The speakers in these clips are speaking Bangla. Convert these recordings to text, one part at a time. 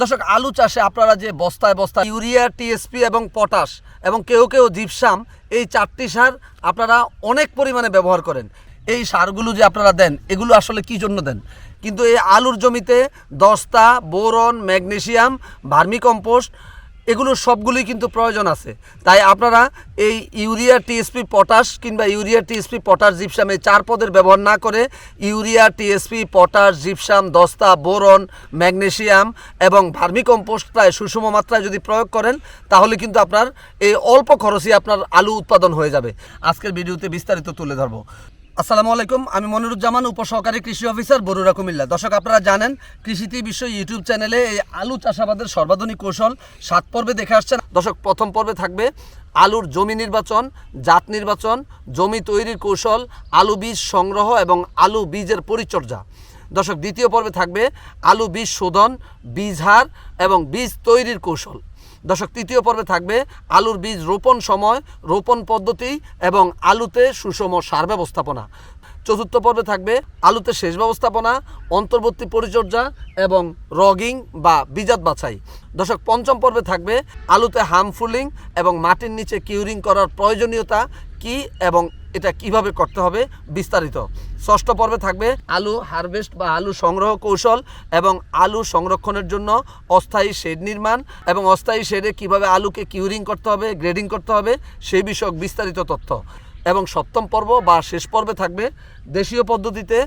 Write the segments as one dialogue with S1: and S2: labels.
S1: দর্শক, আলু চাষে আপনারা যে বস্তায় বস্তায় ইউরিয়া টিএসপি এবং পটাশ এবং কেউ কেউ জিপসাম, এই চারটি সার আপনারা অনেক পরিমাণে ব্যবহার করেন। এই সারগুলো যে আপনারা দেন, এগুলো আসলে কি জন্য দেন? কিন্তু এই আলুর জমিতে দস্তা, বোরন ম্যাগনেশিয়াম ভার্মিকম্পোস্ট এগুলো সবগুলোই কিন্তু প্রয়োজন আছে। তাই আপনারা এই ইউরিয়া টিএসপি পটাশ কিংবা ইউরিয়া টিএসপি পটাশ জিপসাম এই চার পদের ব্যবহার না করে ইউরিয়া টিএসপি পটাশ জিপসাম, দস্তা, বোরন, ম্যাগনেসিয়াম এবং ভার্মিকম্পোস্টটায় সুষম মাত্রায় যদি প্রয়োগ করেন, তাহলে কিন্তু আপনার এই অল্প খরচে আপনার আলু উৎপাদন হয়ে যাবে। আজকের ভিডিওতে বিস্তারিত তুলে ধরবো। আসসালামু আলাইকুম, আমি মনিরুজ্জামান, উপসহকারী কৃষি অফিসার বরুরা কুমিল্লা। দর্শক, আপনারা জানেন কৃষিতে বিশ্ব ইউটিউব চ্যানেলে এই আলু চাষাবাদের সর্বাধুনিক কৌশল সাত পর্বে দেখে আসছেন। দর্শক, প্রথম পর্বে থাকবে আলুর জমি নির্বাচন, জাত নির্বাচন, জমি তৈরির কৌশল, আলু বীজ সংগ্রহ এবং আলু বীজের পরিচর্যা। দর্শক, দ্বিতীয় পর্বে থাকবে আলু বীজ শোধন, বীজ হার এবং বীজ তৈরির কৌশল। দর্শক, তৃতীয় পর্বে থাকবে আলুর বীজ রোপণ সময়, রোপণ পদ্ধতি এবং আলুতে সুষম সার ব্যবস্থাপনা। চতুর্থ পর্বে থাকবে আলুতে সেচ ব্যবস্থাপনা, অন্তর্বর্তী পরিচর্যা এবং রগিং বা বীজাত বাছাই। দর্শক, পঞ্চম পর্বে থাকবে আলুতে হামফুলিং এবং মাটির নিচে কিউরিং করার প্রয়োজনীয়তা কি এবং এটা কীভাবে করতে হবে বিস্তারিত। ষষ্ঠ পর্বে থাকবে আলু হারভেস্ট বা আলু সংগ্রহ কৌশল এবং আলু সংরক্ষণের জন্য অস্থায়ী শেড নির্মাণ এবং অস্থায়ী শেডে কীভাবে আলুকে কিউরিং করতে হবে, গ্রেডিং করতে হবে, সেই বিষয়ক বিস্তারিত তথ্য। এবং সপ্তম পর্ব বা শেষ পর্বে থাকবে দেশীয় পদ্ধতিতে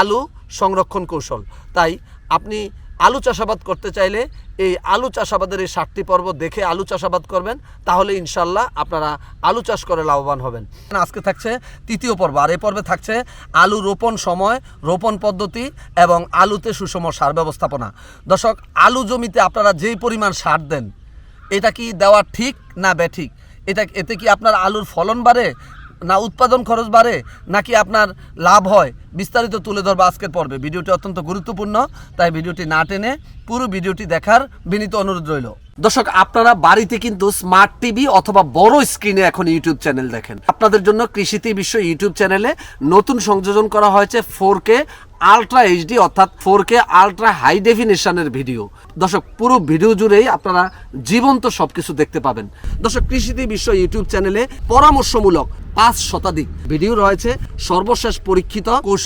S1: আলু সংরক্ষণ কৌশল। তাই আপনি আলু চাষাবাদ করতে চাইলে এই আলু চাষাবাদের এই সাতটি পর্ব দেখে আলু চাষাবাদ করবেন, তাহলে ইনশাল্লাহ আপনারা আলু চাষ করে লাভবান হবেন। আজকে থাকছে তৃতীয় পর্ব, আর এই পর্বে থাকছে আলু রোপণ সময়, রোপণ পদ্ধতি এবং আলুতে সুষম সার ব্যবস্থাপনা। দর্শক, আলু জমিতে আপনারা যেই পরিমাণ সার দেন, এটা কি দেওয়া ঠিক না ব্যাঠিক? এটা এতে কি আপনার আলুর ফলন বাড়ে না উৎপাদন খরচ বাড়ে, নাকি আপনার লাভ হয়? বিস্তারিত তুলে ধরবো আজকের পর্বে। ভিডিওটি অত্যন্ত গুরুত্বপূর্ণ, তাই ভিডিওটি না টেনে পুরো ভিডিওটি দেখার বিনীত অনুরোধ রইল। দর্শক, আপনারা বাড়িতে কিন্তু স্মার্ট টিভি অথবা বড় স্ক্রিনে এখন ইউটিউব চ্যানেল দেখেন। আপনাদের জন্য কৃষিতে বিশ্ব ইউটিউব চ্যানেলে নতুন সংযোজন করা হয়েছে ফোর কে আলট্রা এইচডি, অর্থাৎ ফোর কে আলট্রা হাই ডেফিনেশনের ভিডিও। দর্শক, পুরো ভিডিও জুড়েই আপনারা জীবন্ত সবকিছু দেখতে পাবেন। দর্শক কৃষিতে বিশ্ব ইউটিউব চ্যানেলে পরামর্শমূলক পাঁচ শতাধিক ভিডিও রয়েছে। সর্বশেষ পরীক্ষিত কৌশল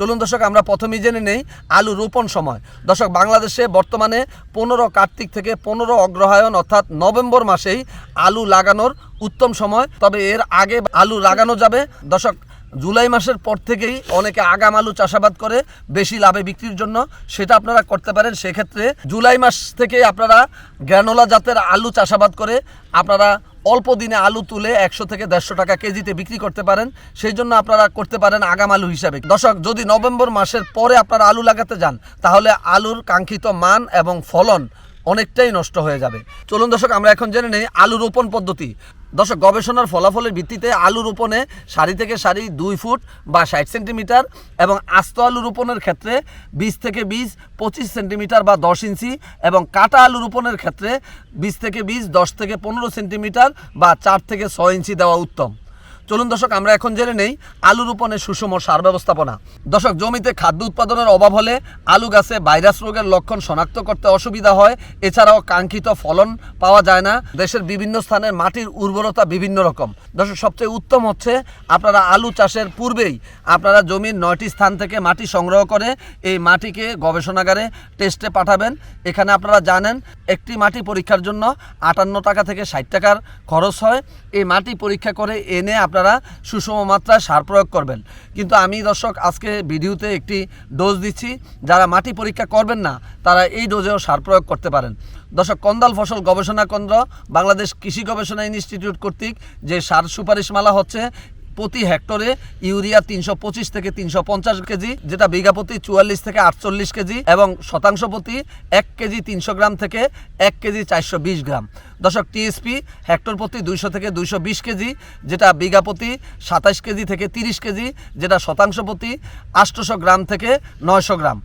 S1: চলুন দর্শক, আমরা প্রথমেই জেনে নেই আলু রোপণ সময়। দর্শক, বাংলাদেশে বর্তমানে পনেরো কার্তিক থেকে পনেরো অগ্রহায়ণ, অর্থাৎ নভেম্বর মাসেই আলু লাগানোর উত্তম সময়। তবে এর আগে আলু লাগানো যাবে। দর্শক, জুলাই মাসের পর থেকেই অনেকে আগাম আলু চাষাবাদ করে বেশি লাভে বিক্রির জন্য। সেটা আপনারা করতে পারেন। সেক্ষেত্রে জুলাই মাস থেকে আপনারা গ্রানোলা জাতের আলু চাষাবাদ করে আপনারা অল্প দিনে আলু তুলে একশো থেকে দেড়শো টাকা কেজিতে বিক্রি করতে পারেন। সেই জন্য আপনারা করতে পারেন আগাম আলু হিসাবে। দর্শক, যদি নভেম্বর মাসের পরে আপনারা আলু লাগাতে যান, তাহলে আলুর কাঙ্ক্ষিত মান এবং ফলন অনেকটাই নষ্ট হয়ে যাবে। চলুন দর্শক, আমরা এখন জেনে নেই আলু রোপণ পদ্ধতি। দর্শক, গবেষণার ফলাফলের ভিত্তিতে আলু রোপণে সারি থেকে সারি দুই ফুট বা ষাট সেন্টিমিটার এবং আস্ত আলু রোপণের ক্ষেত্রে বিশ থেকে বিশ, পঁচিশ সেন্টিমিটার বা দশ ইঞ্চি এবং কাটা আলু রোপণের ক্ষেত্রে বিশ থেকে বিশ, দশ থেকে পনেরো সেন্টিমিটার বা চার থেকে ছয় ইঞ্চি দেওয়া উত্তম। চলুন দর্শক, আমরা এখন জেনে নেই আলু রোপণে সুষম সার ব্যবস্থাপনা। দর্শক, জমিতে খাদ্য উৎপাদনের অভাব হলে আলু গাছে ভাইরাস রোগের লক্ষণ শনাক্ত করতে অসুবিধা হয়। এছাড়াও কাঙ্ক্ষিত ফলন পাওয়া যায় না। দেশের বিভিন্ন স্থানের মাটির উর্বরতা বিভিন্ন রকম। দর্শক, সবচেয়ে উত্তম হচ্ছে আপনারা আলু চাষের পূর্বেই আপনারা জমির নয়টি স্থান থেকে মাটি সংগ্রহ করে এই মাটিকে গবেষণাগারে টেস্টে পাঠাবেন। এখানে আপনারা জানেন, একটি মাটি পরীক্ষার জন্য আটান্ন টাকা থেকে ষাট টাকার খরচ হয়। এই মাটি পরীক্ষা করে এনে আপনারা সুষম মাত্রায় সার প্রয়োগ করবেন। কিন্তু আমি দর্শক, আজকে ভিডিওতে একটি ডোজ দিচ্ছি। যারা মাটি পরীক্ষা করবেন না, তারা এই ডোজেও সার প্রয়োগ করতে পারেন। দর্শক, কন্দাল ফসল গবেষণা কেন্দ্র, বাংলাদেশ কৃষি গবেষণা ইনস্টিটিউট কর্তৃক যে সার সুপারিশমালা হচ্ছে প্রতি হেক্টরে ইউরিয়া তিনশো পঁচিশ থেকে তিনশো পঞ্চাশ কেজি, যেটা বিঘা প্রতি চুয়াল্লিশ থেকে আটচল্লিশ কেজি, এবং শতাংশ প্রতি এক কেজি তিনশো গ্রাম থেকে এক কেজি চারশো বিশ গ্রাম। দশক টিএসপি হেক্টর প্রতি দুইশো থেকে দুইশো বিশ কেজি, যেটা বিঘা প্রতি সাতাশ কেজি থেকে তিরিশ কেজি, যেটা শতাংশ প্রতি আটশোশো গ্রাম থেকে নয়শো গ্রাম।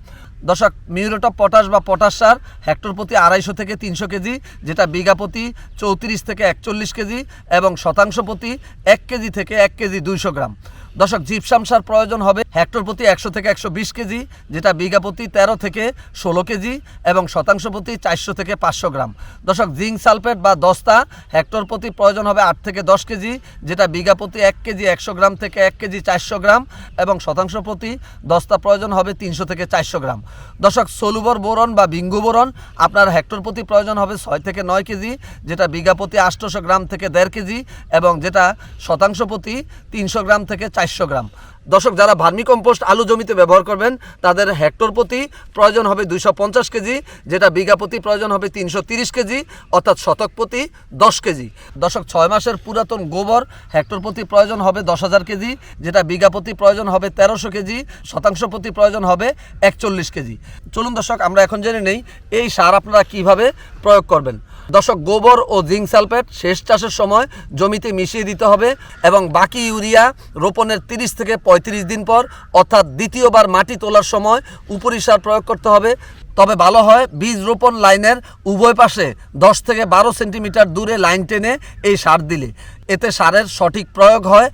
S1: দশক মিউরেট অফ পটাশ বা পটাশ সার হেক্টর প্রতি আড়াইশো থেকে তিনশো কেজি, যেটা বিঘা প্রতি চৌত্রিশ থেকে একচল্লিশ কেজি এবং শতাংশ প্রতি এক কেজি থেকে এক কেজি দুইশো গ্রাম। দশক জিপসাম সার প্রয়োজন হবে হেক্টর প্রতি একশো থেকে একশো বিশ কেজি, যেটা বিঘা প্রতি তেরো থেকে ষোলো কেজি এবং শতাংশ প্রতি চারশো থেকে পাঁচশো গ্রাম। দশক জিঙ্ক সালফেট বা দস্তা হেক্টর প্রতি প্রয়োজন হবে আট থেকে দশ কেজি, যেটা বিঘা প্রতি এক কেজি একশো গ্রাম থেকে এক কেজি চারশো গ্রাম এবং শতাংশ প্রতি দস্তা প্রয়োজন হবে তিনশো থেকে চারশো গ্রাম। দশক সলুবর বোরন বা বিঙ্গু বোরন আপনার হেক্টর প্রতি প্রয়োজন হবে ছয় থেকে নয় কেজি, যেটা বিঘা প্রতি আটশোশো গ্রাম থেকে দেড় কেজি এবং যেটা শতাংশ প্রতি তিনশো গ্রাম থেকে চারশো গ্রাম। দর্শক, যারা ভার্মি কম্পোস্ট আলু জমিতে ব্যবহার করবেন, তাদের হেক্টর প্রতি প্রয়োজন হবে দুইশো পঞ্চাশ কেজি, যেটা বিঘা প্রতি প্রয়োজন হবে তিনশো কেজি, অর্থাৎ শতক প্রতি দশ কেজি। দশক ছয় মাসের পুরাতন গোবর হেক্টর প্রতি প্রয়োজন হবে দশ হাজার কেজি, যেটা বিঘা প্রতি প্রয়োজন হবে তেরোশো কেজি, শতাংশ প্রতি প্রয়োজন হবে একচল্লিশ কেজি। চলুন দর্শক, আমরা এখন জেনে নেই, এই সার আপনারা কীভাবে প্রয়োগ করবেন। দর্শক গোবর ও জিঙ্ক সালফেট শেষ চাষের সময় জমিতে মিশিয়ে দিতে হবে এবং বাকি ইউরিয়া রোপণের তিরিশ থেকে পঁয়ত্রিশ দিন পর, অর্থাৎ দ্বিতীয়বার মাটি তোলার সময় উপরি সার প্রয়োগ করতে হবে। তবে ভালো হয়, বীজ রোপণ লাইনের উভয় পাশে দশ থেকে বারো সেন্টিমিটার দূরে লাইন টেনে এই সার দিলে। এতে সারের সঠিক প্রয়োগ হয়।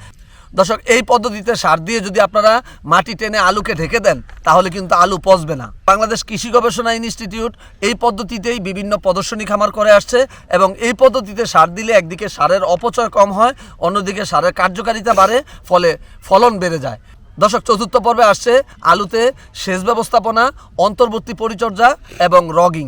S1: দর্শক, এই পদ্ধতিতে সার দিয়ে যদি আপনারা মাটি টেনে আলুকে ঢেকে দেন, তাহলে কিন্তু আলু পচবে না। বাংলাদেশ কৃষি গবেষণা ইনস্টিটিউট এই পদ্ধতিতেই বিভিন্ন প্রদর্শনী খামার করে আসছে এবং এই পদ্ধতিতে সার দিলে একদিকে সারের অপচয় কম হয়, অন্যদিকে সারের কার্যকারিতা বাড়ে, ফলে ফলন বেড়ে যায়। দর্শক, চতুর্থ পর্বে আসছে আলুতে সেচ ব্যবস্থাপনা, অন্তর্বর্তী পরিচর্যা এবং রগিং।